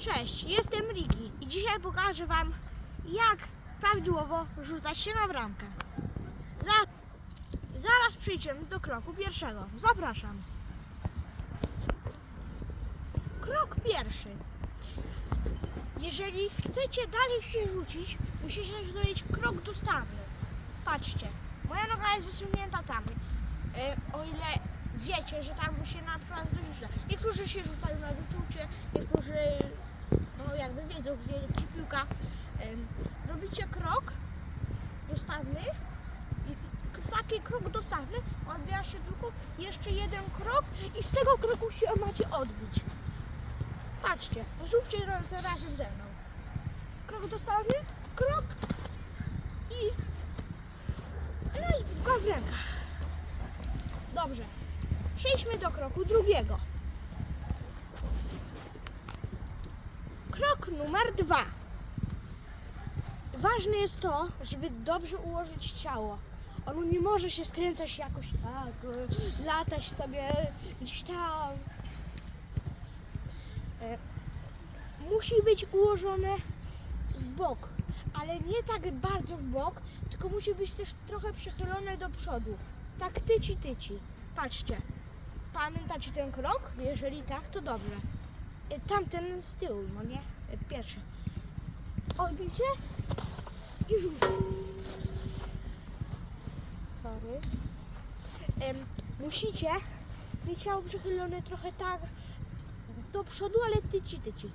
Cześć, jestem Riki i dzisiaj pokażę Wam, jak prawidłowo rzucać się na bramkę. Za, zaraz przejdziemy do kroku pierwszego. Zapraszam. Krok pierwszy. Jeżeli chcecie dalej się rzucić, musicie zrobić krok dostawny. Patrzcie, moja noga jest wysunięta tam. E, o ile wiecie, że tam się na przykład ktoś rzuca. Niektórzy się rzucają na wyczucie, niektórzy no jakby wiedzą, gdzie leci piłka. Robicie krok dostawny i taki krok dostawny odbija się tylko jeszcze jeden krok i z tego kroku się macie odbić. Patrzcie, zróbcie to razem ze mną. Krok dostawny, krok i no i w rękach. Dobrze. Przejdźmy do kroku drugiego. Krok numer dwa. Ważne jest to, żeby dobrze ułożyć ciało. Ono nie może się skręcać jakoś tak, latać sobie gdzieś tam. E, Musi być ułożone w bok, ale nie tak bardzo w bok, tylko musi być też trochę przechylone do przodu. Tak tyci tyci. Patrzcie. Pamiętacie ten krok? Jeżeli tak, to dobrze. E, Tamten z tyłu, no nie? E, Pierwszy. Odbicie i rzut. Sorry. Musicie mieć ciało przechylone trochę tak do przodu, ale tyci tyci.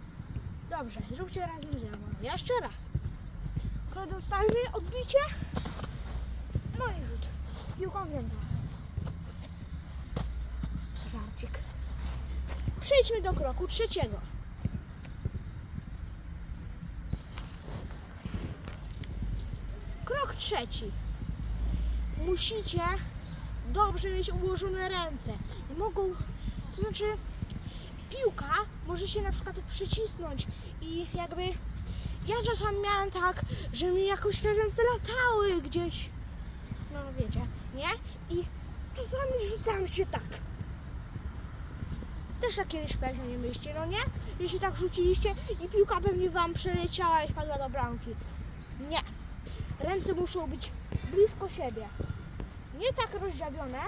Dobrze, zróbcie razem ze mną. Jeszcze raz. Krok dostajmy, odbicie. No i rzut. Piłką w rękach. Żarcik. Przejdźmy do kroku trzeciego. Krok trzeci. Musicie dobrze mieć ułożone ręce. Nie mogą, to znaczy piłka może się na przykład przycisnąć i jakby ja czasami miałam tak, że mi jakoś te ręce latały gdzieś. No wiecie, nie? I czasami rzucam się tak. Też tak kiedyś pewnie nie myślicie, no nie? Się tak rzuciliście i piłka pewnie wam przeleciała i wpadła do bramki. Nie. Ręce muszą być blisko siebie. Nie tak rozdziabione,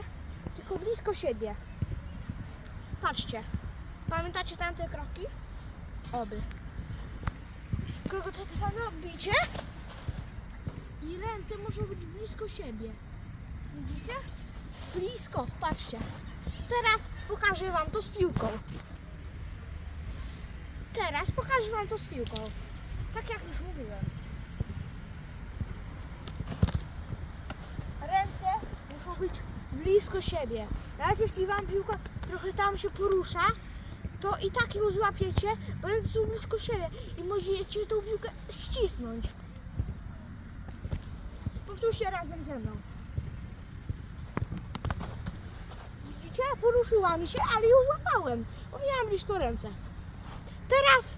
tylko blisko siebie. Patrzcie. Pamiętacie tamte kroki? Oby. Kogo to to samo? I ręce muszą być blisko siebie. Widzicie? Blisko, patrzcie. Teraz pokażę Wam to z piłką. Teraz pokażę Wam to z piłką. Tak jak już mówiłem. Ręce muszą być blisko siebie. Nawet jeśli Wam piłka trochę tam się porusza, to i tak ją złapiecie, bo ręce są blisko siebie i możecie tą piłkę ścisnąć. Powtórzcie razem ze mną. Poruszyła mi się, ale ją złapałem, bo miałam blisko ręce. Teraz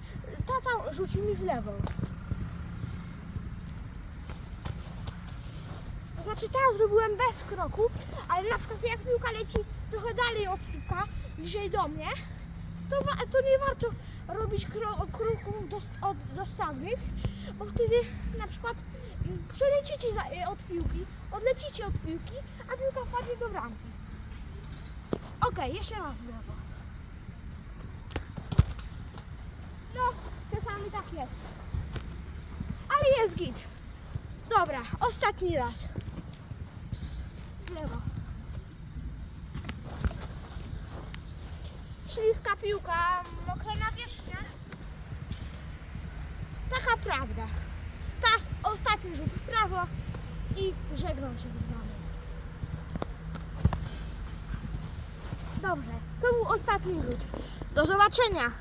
tata rzuci mi w lewo. To znaczy teraz zrobiłem bez kroku, ale na przykład jak piłka leci trochę dalej od słupka, bliżej do mnie, to, to nie warto robić kro, kroków dos, od dostawnych, bo wtedy na przykład przelecicie za, od piłki, odlecicie od piłki, a piłka wpadnie do bramki. Okej, jeszcze raz w lewo. No, czasami tak jest. Ale jest git. Dobra, ostatni raz. W lewo. Śliska piłka, mokra nawierzchnia. Taka prawda. Teraz ostatni rzut w prawo i żegnam się z wami. Dobrze, to był ostatni rzut. Do zobaczenia.